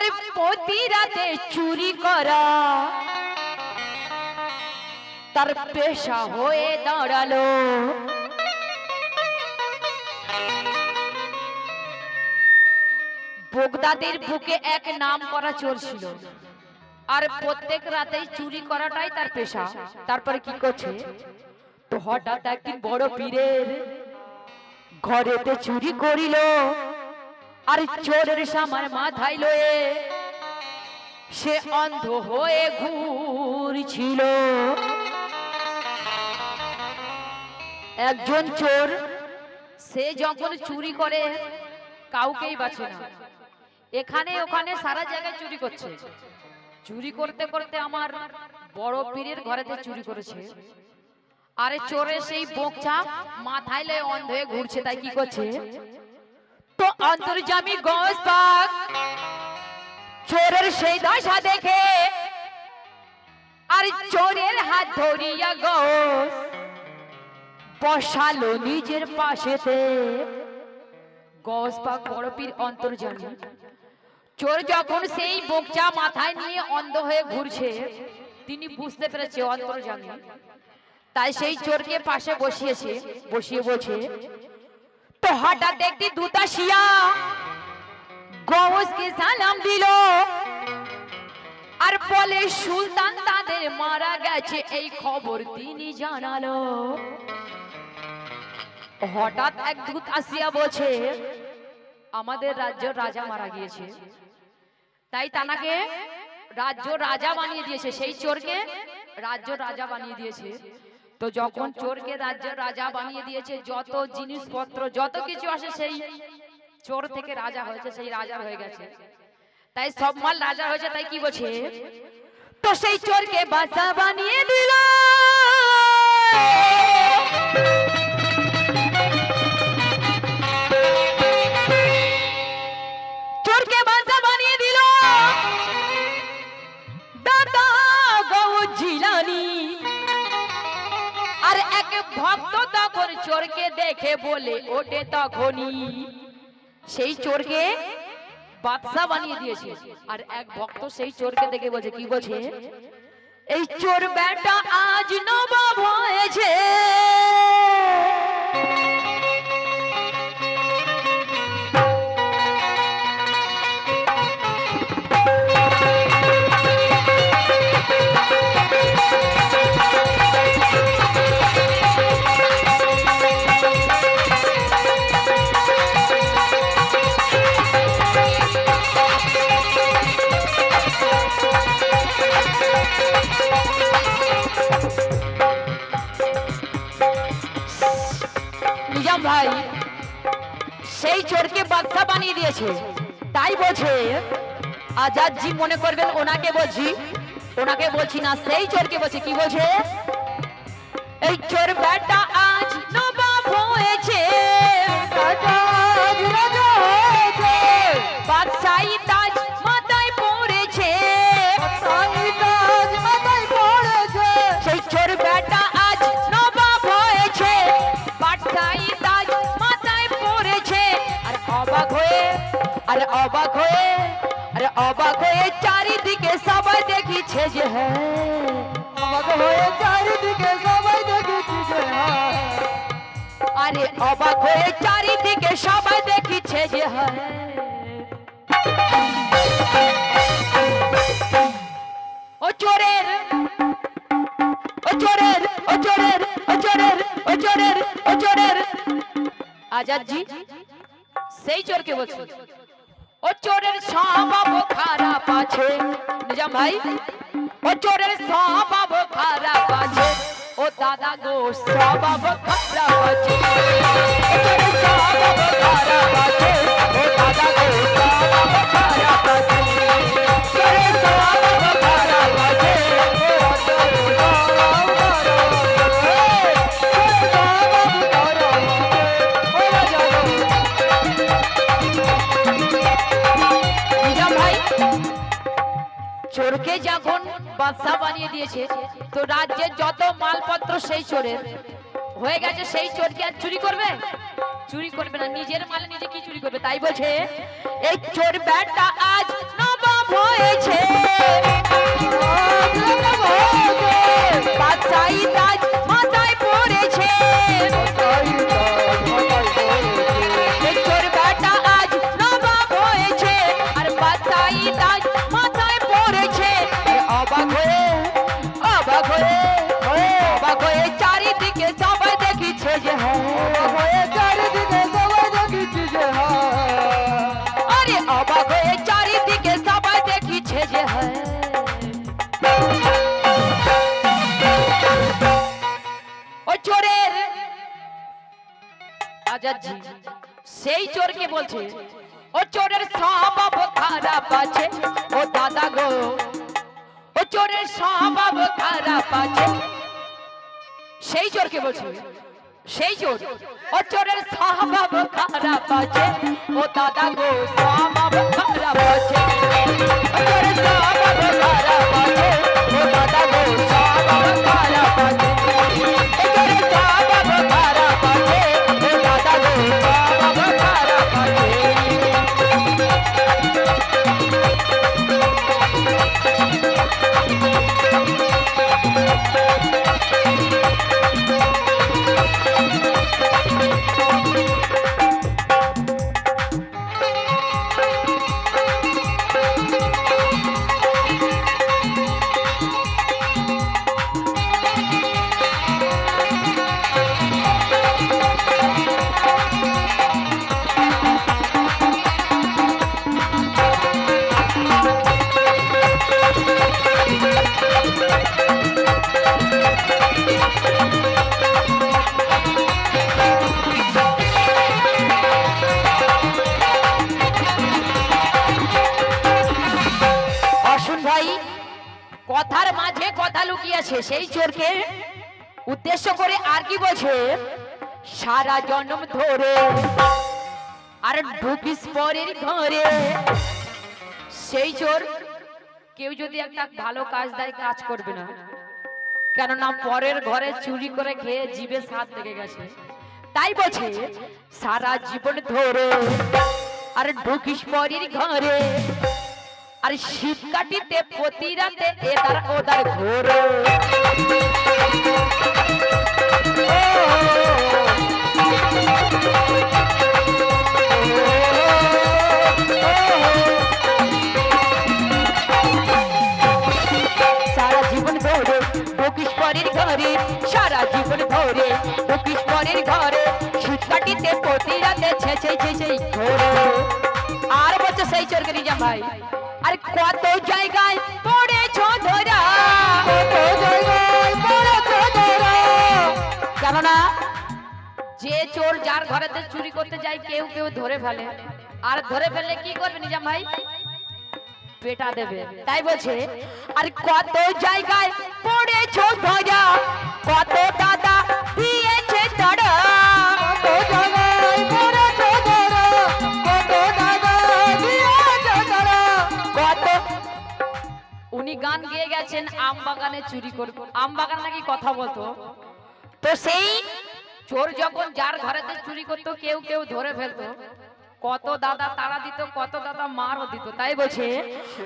আর প্রতি রাতে চুরি করা। তার পেশা হয়ে দাঁড়াল। বোগদাদের বুকে এক নাম করা চলছিল। আর প্রত্যেক রাতেই চুরি করাটাই তার পেশা। তারপরে কি করছে? তো হঠাৎ একদিন বড় পীরের ঘরেতে চুরি করিল। আর চোরের সামার মাথায় লয়ে সে অন্ধ হয়ে ঘুরছিল। একজন চোর, সে যখন চুরি করে, কাউকেই বাঁচে না। এখানে ওখানে সারা জায়গায় চুরি করছে। চুরি করতে করতে আমার বড় পীরের ঘরেতে চুরি করেছে। আরে চোরে সেই বোকচা মাথায় লয়ে অন্ধ হয়ে ঘুরছে, তাই কি করছে? তো অন্তর্জামী গস চোরের সেই দশা দেখে আর চোরের হাত ধরিয়া গস। বসালো নিজের পাশেতে। গস বড় পীর অন্তর্জামী চোর যখন সেই বোকচা মাথায় নিয়ে অন্ধ হয়ে ঘুরছে, তিনি বুঝতে পেরেছে অন্তর্জামী তাই সেই চোরকে পাশে বসিয়েছে, বসিয়ে বলছে তো হঠাৎ একটি শিয়া গৌসকে সালাম দিল আর বলে সুলতান তাদের মারা গেছে এই খবর তিনি জানালো হঠাৎ এক দূত আসিয়া বলছে আমাদের রাজ্য রাজা মারা গিয়েছে তাই তানাকে রাজ্য রাজা বানিয়ে দিয়েছে সেই চোরকে রাজ্য রাজা বানিয়ে দিয়েছে তো যখন চোরকে রাজ্য রাজা বানিয়ে দিয়েছে যত জিনিসপত্র যত কিছু আসে সেই চোর থেকে রাজা হয়েছে সেই রাজা হয়ে গেছে। তাই সব মাল রাজা হয়েছে তাই কি বলছে? তো সেই চোরকে বাচ্চা বানিয়ে দিল। চোরকে দেখে বলে, ওঠে তখনই। সেই চোরকে বাদশা বানিয়ে দিয়েছে। আর এক ভক্ত সেই চোরকে দেখে বলছে, কি বলছে? এই চোর বেটা আজ নবাব হয়েছে। চোরকে বাদশা বানিয়ে দিয়েছে। তাই বলছে আজাদ জি মনে করবেন ওনাকে বলছি ওনাকে বলছি না, সেই চোরকে বলছি। কি বলছে? এই চোর বেটা অবাক হয়ে চারিদিকে সবাই দেখিছে যে হ্যাঁ অবাক হয়ে চারিদিকে সবাই দেখিছে যে হ্যাঁ আরে অবাক হয়ে চারিদিকে সবাই দেখিছে যে হ্যাঁ ও চোরের ও চোরের ও চোরের ও চোরের ও চোরের ও চোরের আজাদ জি সেই চোরকে বলছি ও চোরের স্বভাব খারাপ আছে। নিজাম ভাই, ও চোরের স্বভাব খারাপ আছে। ও দাদা গো, স্বভাব খারাপ আছে। ও চোরের খারাপ আছে। ও দাদা গো, স্বভাব খারাপ আছে। যখন বাদশা বানিয়ে দিয়েছে। তো রাজ্যের যত মালপত্র সেই চোরের। হয়ে গেছে সেই চোর কি আর চুরি করবে? চুরি করবে না, নিজের মালে নিজে কি চুরি করবে তাই বলছে? এই চোর ব্যাটটা আজ নবাব হয়েছে। আজাদজি সেই চোরকে বলছে, ও চোরের স্বভাব খারাপ আছে ও দাদা গো। ও চোরের স্বভাব খারাপ আছে সেই চোরকে বলছে, সেই চোর, ও চোরের স্বভাব খারাপ আছে ও দাদা গো স্বভাব খারাপ আছে ও চোরের স্বভাব খারাপ আছে ও দাদা গো স্বভাব খারাপ কি বলছে? সারা জন্ম ধরে আর ঢুকিস পরের ঘরে। সেই চোর কেউ যদি একটা ভালো কাজ দেয়, কাজ করবে না। কেননা পরের ঘরে চুরি করে খেয়ে জিভে স্বাদ লেগে গেছে। তাই বলছে, সারা জীবন ধরে আর ঢুকিস পরের ঘরে। আর শীত কাটিতে প্রতি রাতে এদার ওদার ঘোর। ঘরের ঘরে সুতকাটিতে পতিরাতে ছেছে ছেছে ঘরে আর বলছে সেই চোরকে নিজাম ভাই আর কত জায়গায় চোর যার ঘরেতে চুরি করতে যায়, কেউ কেউ ধরে ফেলে। আর ধরে ফেললে কি করবে নিজাম ভাই? পেটা দেবে। তাই বলছে, আর কত জায়গায় পড়েছ ধরা কত দাদা দিয়েছে তারা? উনি গান গেয়ে গেছেন, আম বাগানে চুরি করব। আম বাগান নাকি কথা বলতো? তো সেই চোর যখন যার ঘরেতে চুরি করতো, কেউ কেউ ধরে ফেলতো। কত দাদা তারা দিত, কত দাদা মারও দিত, তাই বলছে?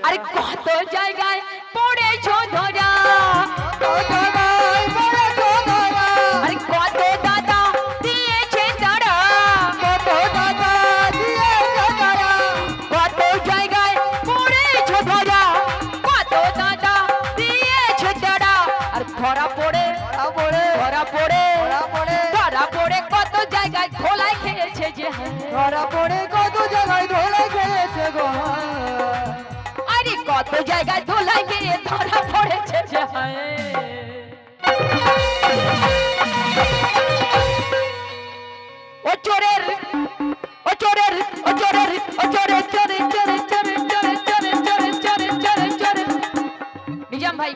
আরে কত জায়গায় পড়েছ ধরা আরে কত জায়গায় ধোলাই গিয়ে ধরা পড়েছে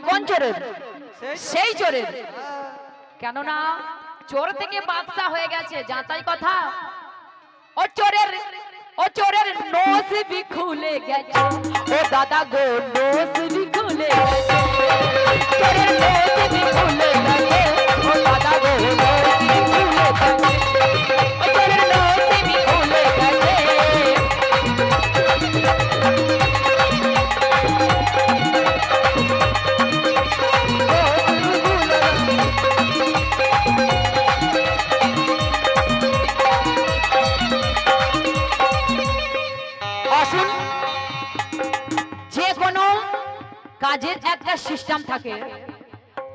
কোন চোরের? সেই চোরের। কেননা চোর থেকে বাদশা হয়ে গেছে যাতাই কথা। ও চোরের और चोरे नोस भी खुले गए ओ दादा गो, नोस भी खुले गए चोरे नोस भी खुले गए ओ दादा गो কাজের একটা সিস্টেম থাকে।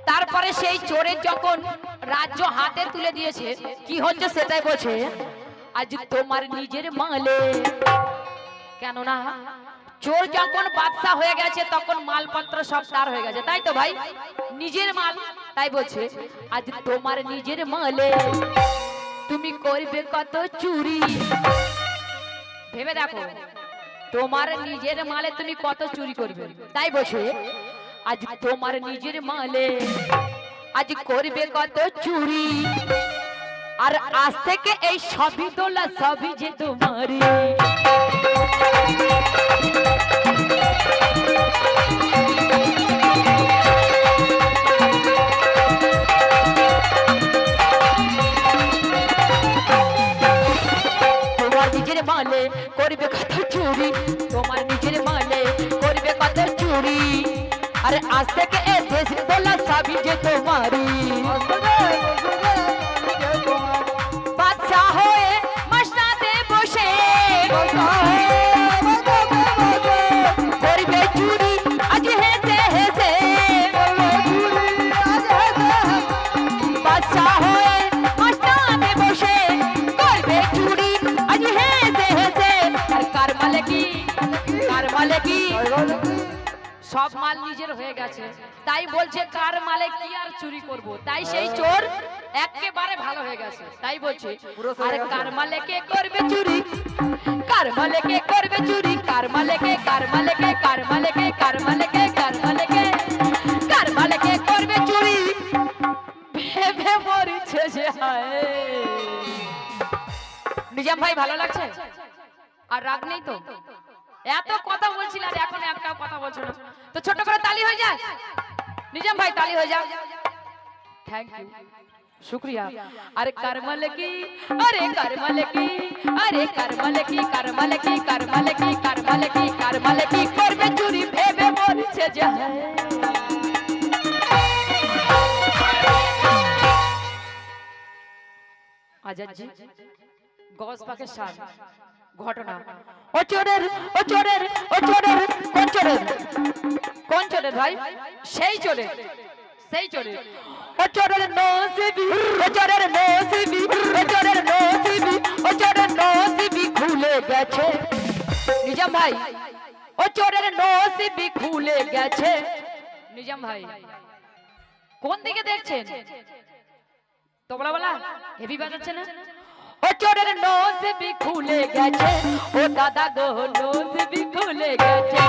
তারপরে সেই চোরের যখন রাজ্য হাতে তুলে দিয়েছে, কি হচ্ছে সেটাই বলছে, আজ তোমার নিজের মালে। কেননা, চোর যখন বাদশা হয়ে গেছে, তখন মালপত্র সব তার হয়ে গেছে। তাই তো ভাই? নিজের মাল। তাই বলছে, আজ তোমার নিজের মালে। তুমি করবে কত চুরি? ভেবে দেখো তোমার নিজের মালে তুমি কত চুরি করবে? তাই বসে, আজ তোমার নিজের মালে আজ করবে কত চুরি? আর আজ থেকে এই সবই তোলা সবই যে তোমারই। মালে, করবে কত চুরি। তোমার নিজের মালে, করবে কত চুরি। আরে আজ থেকে এ দেশ বলা সাবি যে তোমারই। সব মাল নিজের হয়ে গেছে। তাই বলছে, কার মালে কি আর চুরি করব? তাই সেই চোর একেবারে ভালো হয়ে গেছে। তাই বলছে, আরে কার মালে কে করবে চুরি? কার মালে কে করবে চুরি? কার মালে কে, কার মালে কে, কার মালে কে, কার মালে কে, কার মালে কে, কার মালে কে করবে চুরি? ভেবে মরিছে যে হায়। নিজাম ভাই, ভালো লাগছে? আর রাগ নেই তো? এত কথা বলছিল আর এখন একটাও কথা বলছো না। তো ছোট করে তালি হয়ে যায়? নিজাম ভাই, তালি হয়ে যাও থ্যাংক ইউ শুক্রিয়া। আরে करमल কি? আরে करमल কি? আরে करमल কি? करमल কি? करमल কি? करमल কি? करमल কি করবে? চুরি ভেবে বলছে যে হ্যাঁ। আজাদ জি, গজ পাকে সার ঘটনা। ও চোরের ও চোরের ও চোরের কোন চোরের? কোন চোরের ভাই? সেই চোরের। সেই চোরের। ও চোরের নসিবি ও চোরের নসিবি ও চোরের নসিবি ও চোরের নসিবি খুলে গেছে। নিজাম ভাই ও চোরের নসিবি খুলে গেছে। নিজাম ভাই কোন দিকে দেখছেন? তবলা বলা হেভি বাজাচ্ছে না? ও চোরের নোজ বি খুলে গেছে। ও দাদা গো নোজ বি খুলে গেছে।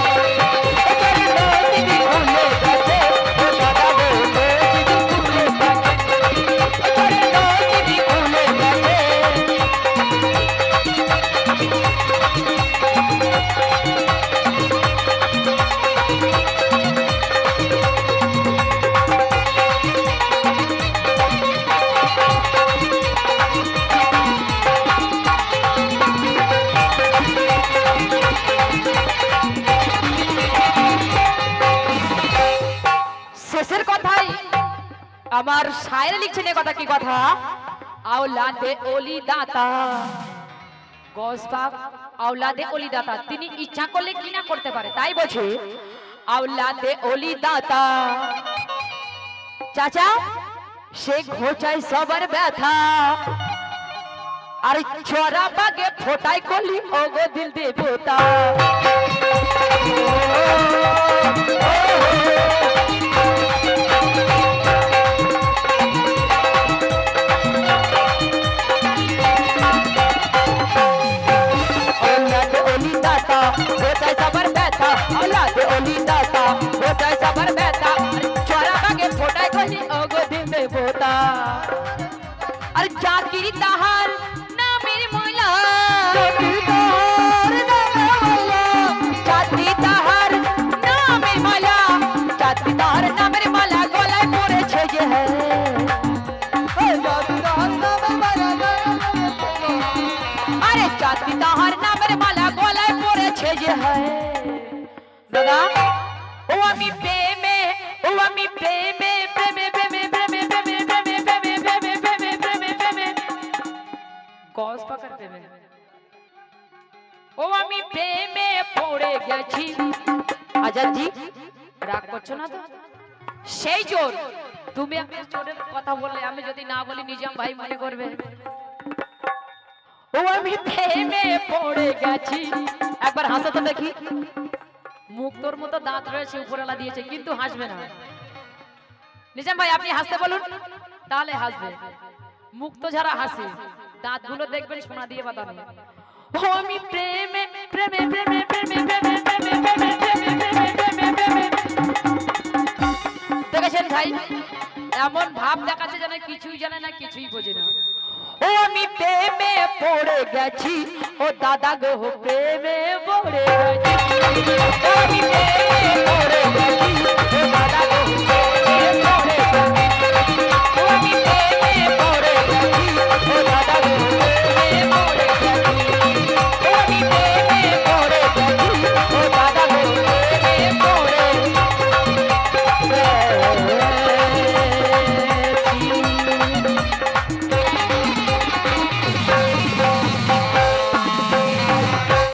ও চোরের নোজ বি খুলে গেছে। ও দাদা গো শায়ের লিখছেন কথা, কি কথা? আওলাদে ওলি দাতা গসবাক আওলাদে ওলি দাতা তিনি ইচ্ছা করলে কি না করতে পারে, তাই বলছে, আওলাদে ওলি দাতা চাচা, সে ঘোচায় সবার ব্যথা। আর চোরা বাগে ফোটাই করলি ওগো দিল দেবতা। নবীর তাহার নামের মোলা নবীর তাহার নামের মোলা জাতি তাহার নামের মোলা জাতি তাহার নামের মোলা গলায় পড়েছে যে আরে জাতি তাহার নামের মোলা গলায় পড়েছে যে হয় দাদা ও আমি পেয়ে প্রেমে ও, আমি প্রেমে পড়ে গেছি। আজাদ জি রাগ করছ না তো? সেই চোর। তুমি কথা বললে, আমি যদি না বলি, নিজাম ভাই মনে করবে। ও, আমি প্রেমে পড়ে গেছি। একবার হাসো তো দেখি। মুখ তোর মতো দাঁত রয়েছে, উপরালা দিয়েছে, কিন্তু হাসবে না। নিজাম ভাই, আপনি হাসতে বলুন। তাহলে হাসবে। মুখ যারা হাসে। দাঁতগুলো দেখবেন সোনা দিয়ে বাঁধানো ও আমি প্রেমে প্রেমে প্রেমে প্রেমে প্রেমে প্রেমে প্রেমে প্রেমে প্রেমে প্রেমে প্রেমে দেখেছেন ভাই এমন ভাব দেখাচ্ছে যেন কিছুই জানে না কিছুই বোঝে না ও আমি প্রেমে পড়ে গেছি ও দাদা গো প্রেমে পড়ে গেছি আমি প্রেমে পড়ে গেছি ও দাদা গো প্রেমে পড়ে গেছি আমি প্রেমে পড়ে গেছি ও দাদা